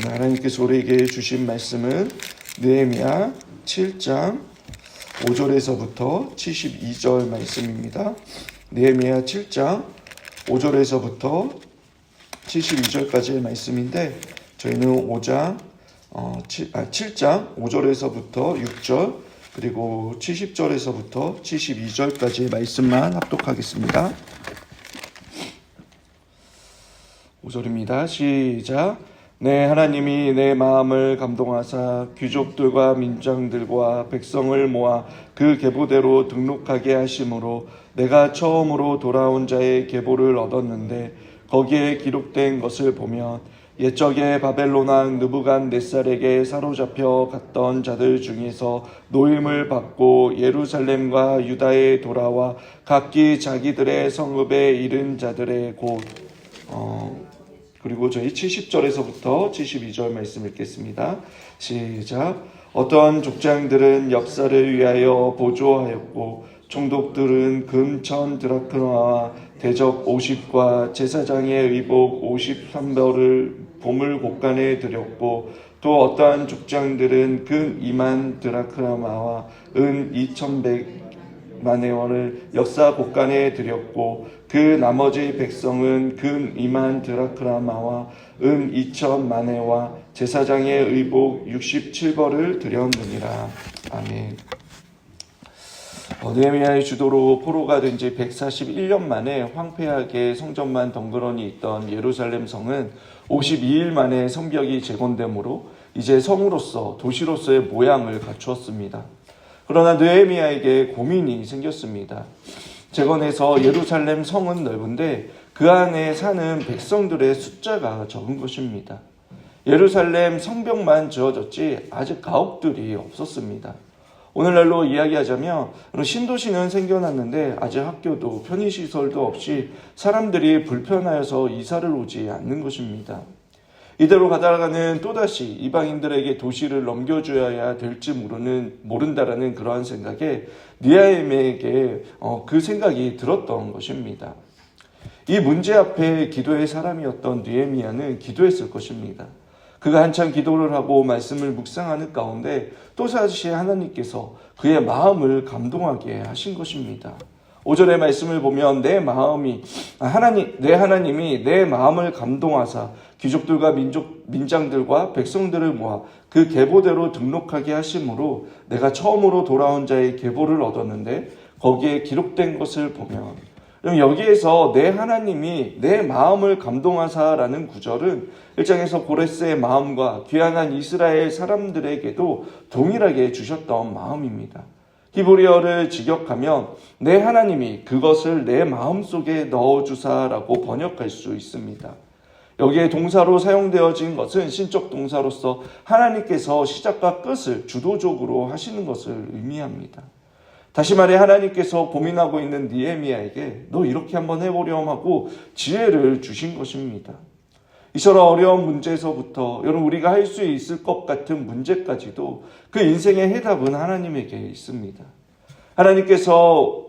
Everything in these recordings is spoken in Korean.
하나님께서 우리에게 주신 말씀은 느헤미야 7장 5절에서부터 72절 말씀입니다. 느헤미야 7장 5절에서부터 72절까지의 말씀인데 저희는 5장 어, 7, 아, 7장 5절에서부터 6절 그리고 70절에서부터 72절까지의 말씀만 합독하겠습니다. 5절입니다. 시작. 내 하나님이 내 마음을 감동하사 귀족들과 민장들과 백성을 모아 그 계보대로 등록하게 하심으로 내가 처음으로 돌아온 자의 계보를 얻었는데 거기에 기록된 것을 보면 옛적에 바벨론 왕 느부갓네살에게 사로잡혀 갔던 자들 중에서 노임을 받고 예루살렘과 유다에 돌아와 각기 자기들의 성읍에 이른 자들의 곳 어, 그리고 저희 70절에서부터 72절 말씀 읽겠습니다. 시작. 어떠한 족장들은 역사를 위하여 보조하였고 총독들은 금천 드라크나와 대적 50과 제사장의 의복 53벌을 보물 곳간에 드렸고 또 어떠한 족장들은 금 2만 드라크나마와 은 2100 마네원을 역사 곳간에 드렸고 그 나머지 백성은 금 2만 드라크라마와 은 2천 마네와 제사장의 의복 67벌을 드렸느니라. 아멘. 어, 느헤미야의 주도로 포로가 된 지 141년 만에 황폐하게 성전만 덩그러니 있던 예루살렘 성은 52일 만에 성벽이 재건되므로 이제 성으로서 도시로서의 모양을 갖추었습니다. 그러나 느헤미야에게 고민이 생겼습니다. 재건해서 예루살렘 성은 넓은데 그 안에 사는 백성들의 숫자가 적은 것입니다. 예루살렘 성벽만 지어졌지 아직 가옥들이 없었습니다. 오늘날로 이야기하자면 신도시는 생겨났는데 아직 학교도 편의시설도 없이 사람들이 불편하여서 이사를 오지 않는 것입니다. 이대로 가다가는 또다시 이방인들에게 도시를 넘겨줘야 될지 모르는 모른다라는 그러한 생각에 니아엠에게 어, 그 생각이 들었던 것입니다. 이 문제 앞에 기도의 사람이었던 느헤미야는 기도했을 것입니다. 그가 한참 기도를 하고 말씀을 묵상하는 가운데 또다시 하나님께서 그의 마음을 감동하게 하신 것입니다. 5절의 말씀을 보면 내 마음이 하나님 내 하나님이 내 마음을 감동하사 귀족들과 민족 민장들과 백성들을 모아 그 계보대로 등록하게 하심으로 내가 처음으로 돌아온 자의 계보를 얻었는데 거기에 기록된 것을 보면 그럼 여기에서 내 하나님이 내 마음을 감동하사라는 구절은 일장에서 고레스의 마음과 귀환한 이스라엘 사람들에게도 동일하게 주셨던 마음입니다. 히브리어를 직역하면 내 하나님이 그것을 내 마음 속에 넣어주사라고 번역할 수 있습니다. 여기에 동사로 사용되어진 것은 신적 동사로서 하나님께서 시작과 끝을 주도적으로 하시는 것을 의미합니다. 다시 말해 하나님께서 고민하고 있는 니에미아에게 너 이렇게 한번 해보렴 하고 지혜를 주신 것입니다. 이처럼 어려운 문제에서부터 여러분 우리가 할 수 있을 것 같은 문제까지도 그 인생의 해답은 하나님에게 있습니다. 하나님께서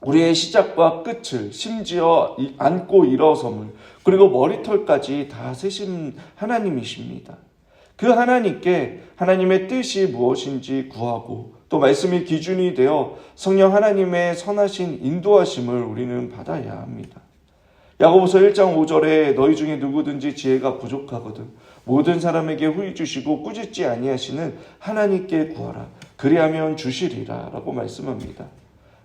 우리의 시작과 끝을 심지어 안고 일어섬을 그리고 머리털까지 다 세신 하나님이십니다. 그 하나님께 하나님의 뜻이 무엇인지 구하고 또 말씀이 기준이 되어 성령 하나님의 선하신 인도하심을 우리는 받아야 합니다. 야고보서 1장 5절에 너희 중에 누구든지 지혜가 부족하거든 모든 사람에게 후히 주시고 꾸짖지 아니하시는 하나님께 구하라 그리하면 주시리라라고 말씀합니다.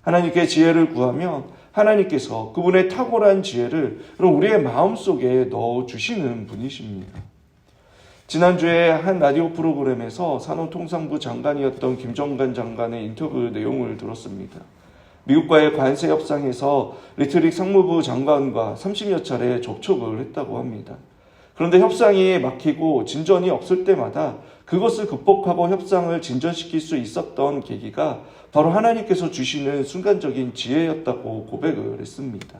하나님께 지혜를 구하면 하나님께서 그분의 탁월한 지혜를 우리의 마음속에 넣어 주시는 분이십니다. 지난주에 한 라디오 프로그램에서 산업통상부 장관이었던 김정관 장관의 인터뷰 내용을 들었습니다. 미국과의 관세 협상에서 리트릭 상무부 장관과 30여 차례 접촉을 했다고 합니다. 그런데 협상이 막히고 진전이 없을 때마다 그것을 극복하고 협상을 진전시킬 수 있었던 계기가 바로 하나님께서 주시는 순간적인 지혜였다고 고백을 했습니다.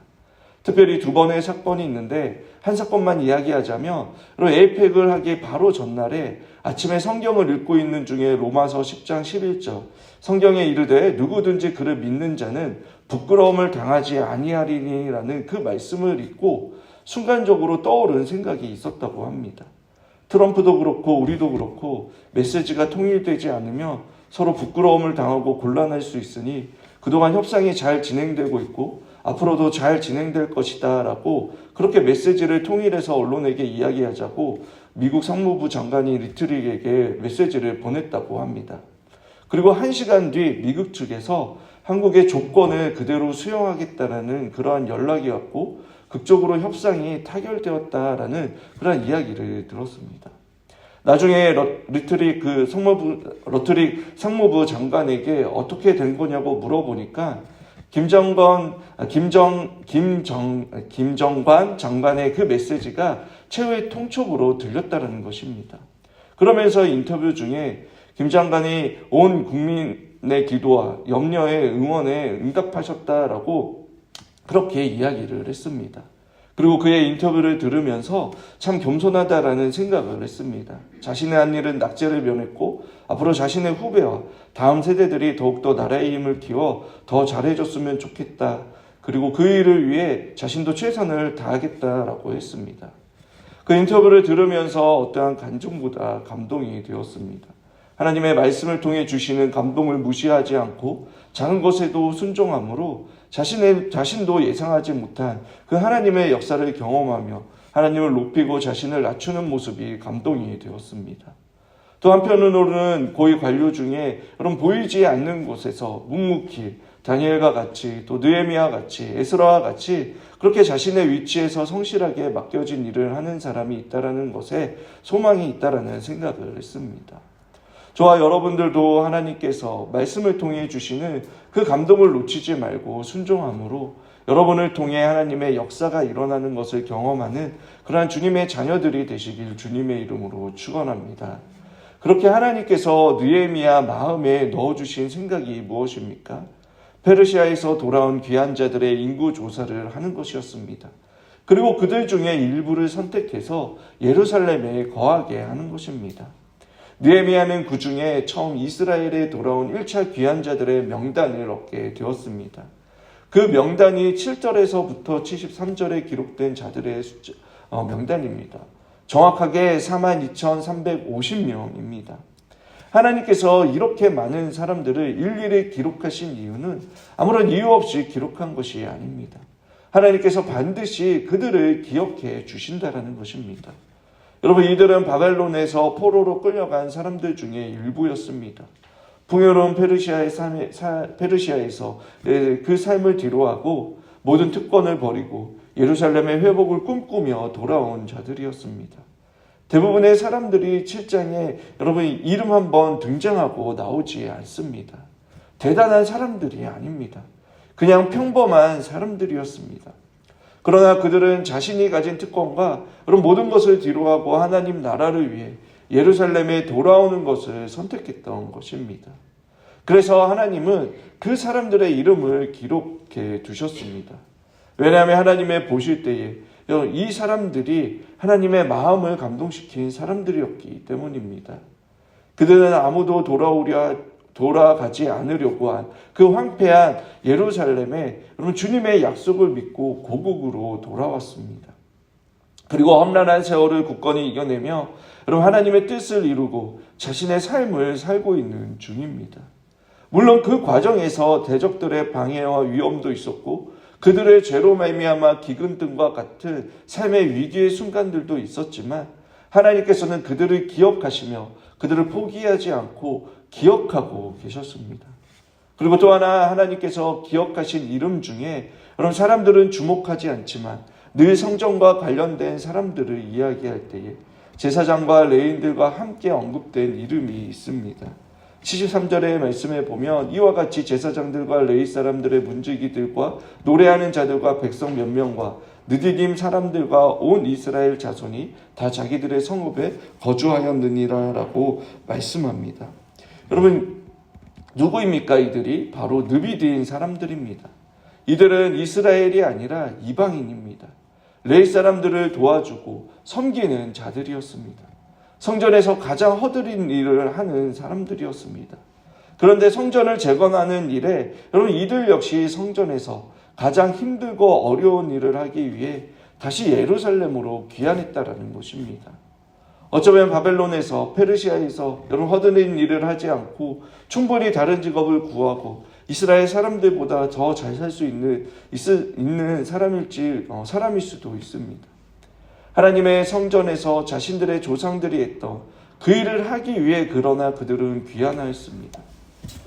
특별히 두 번의 사건이 있는데 한 사건만 이야기하자면 에이펙을 하기 바로 전날에 아침에 성경을 읽고 있는 중에 로마서 10장 11절 성경에 이르되 누구든지 그를 믿는 자는 부끄러움을 당하지 아니하리니라는 그 말씀을 읽고 순간적으로 떠오른 생각이 있었다고 합니다. 트럼프도 그렇고 우리도 그렇고 메시지가 통일되지 않으면 서로 부끄러움을 당하고 곤란할 수 있으니 그동안 협상이 잘 진행되고 있고 앞으로도 잘 진행될 것이다 라고 그렇게 메시지를 통일해서 언론에게 이야기하자고 미국 상무부 장관이 리트릭에게 메시지를 보냈다고 합니다. 그리고 한 시간 뒤 미국 측에서 한국의 조건을 그대로 수용하겠다라는 그러한 연락이 왔고 극적으로 협상이 타결되었다라는 그러한 이야기를 들었습니다. 나중에 러, 리트릭 그 상무부 러트릭 상무부 장관에게 어떻게 된 거냐고 물어보니까 김정건 아, 김정 김정 아, 김정관 장관의 그 메시지가 최후의 통촉으로 들렸다는 것입니다. 그러면서 인터뷰 중에 김 장관이 온 국민의 기도와 염려의 응원에 응답하셨다라고 그렇게 이야기를 했습니다. 그리고 그의 인터뷰를 들으면서 참 겸손하다라는 생각을 했습니다. 자신의 한 일은 낙제를 면했고 앞으로 자신의 후배와 다음 세대들이 더욱더 나라의 힘을 키워 더 잘해줬으면 좋겠다. 그리고 그 일을 위해 자신도 최선을 다하겠다라고 했습니다. 그 인터뷰를 들으면서 어떠한 간증보다 감동이 되었습니다. 하나님의 말씀을 통해 주시는 감동을 무시하지 않고 작은 것에도 순종함으로 자신의 자신도 예상하지 못한 그 하나님의 역사를 경험하며 하나님을 높이고 자신을 낮추는 모습이 감동이 되었습니다. 또 한편으로는 고위 관료 중에 여러분 보이지 않는 곳에서 묵묵히 다니엘과 같이 또 느헤미야 같이 에스라와 같이 그렇게 자신의 위치에서 성실하게 맡겨진 일을 하는 사람이 있다라는 것에 소망이 있다라는 생각을 했습니다. 저와 여러분들도 하나님께서 말씀을 통해 주시는 그 감동을 놓치지 말고 순종함으로 여러분을 통해 하나님의 역사가 일어나는 것을 경험하는 그러한 주님의 자녀들이 되시길 주님의 이름으로 축원합니다. 그렇게 하나님께서 느헤미야 마음에 넣어 주신 생각이 무엇입니까? 페르시아에서 돌아온 귀한 자들의 인구 조사를 하는 것이었습니다. 그리고 그들 중에 일부를 선택해서 예루살렘에 거하게 하는 것입니다. 느헤미야는 그 중에 처음 이스라엘에 돌아온 1차 귀환자들의 명단을 얻게 되었습니다. 그 명단이 7절에서부터 73절에 기록된 자들의 숫자, 어, 명단입니다. 정확하게 42,350명입니다. 하나님께서 이렇게 많은 사람들을 일일이 기록하신 이유는 아무런 이유 없이 기록한 것이 아닙니다. 하나님께서 반드시 그들을 기억해 주신다라는 것입니다. 여러분 이들은 바벨론에서 포로로 끌려간 사람들 중에 일부였습니다. 풍요로운 페르시아의 삶, 사, 페르시아에서 그 삶을 뒤로하고 모든 특권을 버리고 예루살렘의 회복을 꿈꾸며 돌아온 자들이었습니다. 대부분의 사람들이 7장에 여러분 이름 한번 등장하고 나오지 않습니다. 대단한 사람들이 아닙니다. 그냥 평범한 사람들이었습니다. 그러나 그들은 자신이 가진 특권과 그런 모든 것을 뒤로하고 하나님 나라를 위해 예루살렘에 돌아오는 것을 선택했던 것입니다. 그래서 하나님은 그 사람들의 이름을 기록해 두셨습니다. 왜냐하면 하나님의 보실 때에 이 사람들이 하나님의 마음을 감동시킨 사람들이었기 때문입니다. 그들은 아무도 돌아오려 돌아가지 않으려고 한 그 황폐한 예루살렘에 여러분 주님의 약속을 믿고 고국으로 돌아왔습니다. 그리고 험난한 세월을 굳건히 이겨내며 여러분 하나님의 뜻을 이루고 자신의 삶을 살고 있는 중입니다. 물론 그 과정에서 대적들의 방해와 위험도 있었고 그들의 죄로 말미암아 기근 등과 같은 삶의 위기의 순간들도 있었지만 하나님께서는 그들을 기억하시며 그들을 포기하지 않고 기억하고 계셨습니다. 그리고 또 하나 하나님께서 기억하신 이름 중에 여러분 사람들은 주목하지 않지만 늘 성전과 관련된 사람들을 이야기할 때에 제사장과 레인들과 함께 언급된 이름이 있습니다. 73절의 말씀에 보면 이와 같이 제사장들과 레이 사람들의 문지기들과 노래하는 자들과 백성 몇 명과 느디딤 사람들과 온 이스라엘 자손이 다 자기들의 성읍에 거주하였느니라라고 말씀합니다. 여러분 누구입니까 이들이? 바로 느비드인 사람들입니다. 이들은 이스라엘이 아니라 이방인입니다. 레이 사람들을 도와주고 섬기는 자들이었습니다. 성전에서 가장 허드린 일을 하는 사람들이었습니다. 그런데 성전을 재건하는 일에 여러분 이들 역시 성전에서 가장 힘들고 어려운 일을 하기 위해 다시 예루살렘으로 귀환했다라는 것입니다. 어쩌면 바벨론에서 페르시아에서 여러분 허드렛 일을 하지 않고 충분히 다른 직업을 구하고 이스라엘 사람들보다 더 잘 살 수 있는 있- 있는 사람일지 어, 사람일 수도 있습니다. 하나님의 성전에서 자신들의 조상들이 했던 그 일을 하기 위해 그러나 그들은 귀환하였습니다.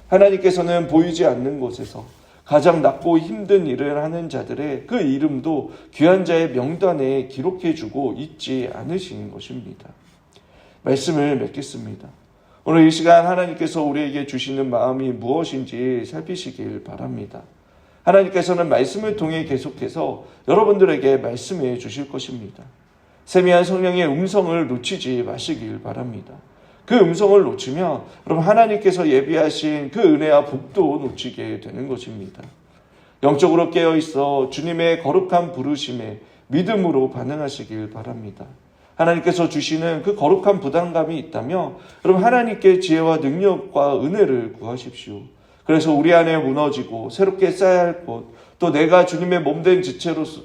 하나님께서는 보이지 않는 곳에서 가장 낮고 힘든 일을 하는 자들의 그 이름도 귀한 자의 명단에 기록해 주고 있지 않으신 것입니다. 말씀을 맺겠습니다. 오늘 이 시간 하나님께서 우리에게 주시는 마음이 무엇인지 살피시길 바랍니다. 하나님께서는 말씀을 통해 계속해서 여러분들에게 말씀해 주실 것입니다. 세미한 성령의 음성을 놓치지 마시길 바랍니다. 그 음성을 놓치면 여러분 하나님께서 예비하신 그 은혜와 복도 놓치게 되는 것입니다. 영적으로 깨어 있어 주님의 거룩한 부르심에 믿음으로 반응하시길 바랍니다. 하나님께서 주시는 그 거룩한 부담감이 있다면 여러분 하나님께 지혜와 능력과 은혜를 구하십시오. 그래서 우리 안에 무너지고 새롭게 쌓아야 할 곳, 또 내가 주님의 몸된 지체로서,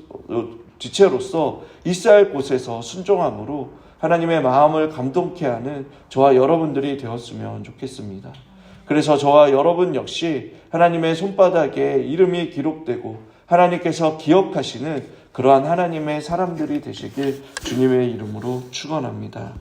지체로서 있어야 할 곳에서 순종함으로 하나님의 마음을 감동케 하는 저와 여러분들이 되었으면 좋겠습니다. 그래서 저와 여러분 역시 하나님의 손바닥에 이름이 기록되고 하나님께서 기억하시는 그러한 하나님의 사람들이 되시길 주님의 이름으로 축원합니다.